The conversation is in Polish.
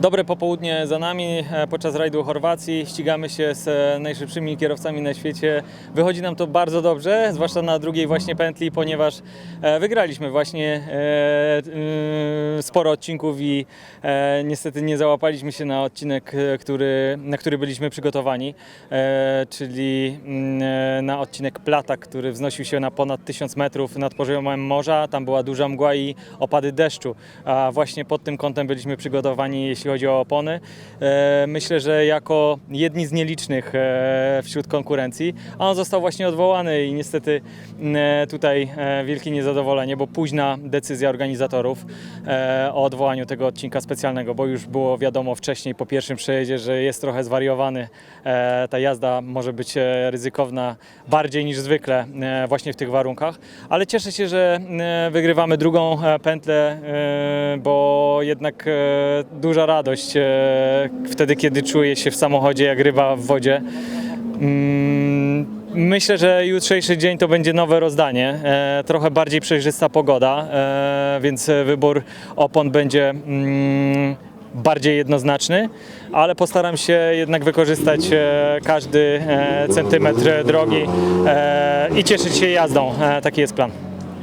Dobre popołudnie za nami e, podczas rajdu Chorwacji. Ścigamy się z e, najszybszymi kierowcami na świecie. Wychodzi nam to bardzo dobrze, zwłaszcza na drugiej właśnie pętli, ponieważ e, wygraliśmy właśnie sporo odcinków i niestety nie załapaliśmy się na odcinek, który, na który byliśmy przygotowani, czyli mm, na odcinek Plata, który wznosił się na ponad 1000 metrów nad poziomem morza. Tam była duża mgła i opady deszczu, a właśnie pod tym kątem byliśmy przygotowani, jeśli chodzi o opony. E, Myślę, że jako jedni z nielicznych e, wśród konkurencji, a on został właśnie odwołany i niestety e, tutaj wielkie niezadowolenie, bo późna decyzja organizatorów o odwołaniu tego odcinka specjalnego, bo już było wiadomo wcześniej po pierwszym przejeździe, że jest trochę zwariowany. Ta jazda może być ryzykowna bardziej niż zwykle właśnie w tych warunkach, ale cieszę się, że wygrywamy drugą pętlę, bo jednak duża radość e, wtedy, kiedy czuje się w samochodzie jak ryba w wodzie. Mm, Myślę, że jutrzejszy dzień to będzie nowe rozdanie. E, trochę bardziej przejrzysta pogoda, e, więc wybór opon będzie mm, bardziej jednoznaczny, ale postaram się jednak wykorzystać każdy centymetr drogi i cieszyć się jazdą. Taki jest plan.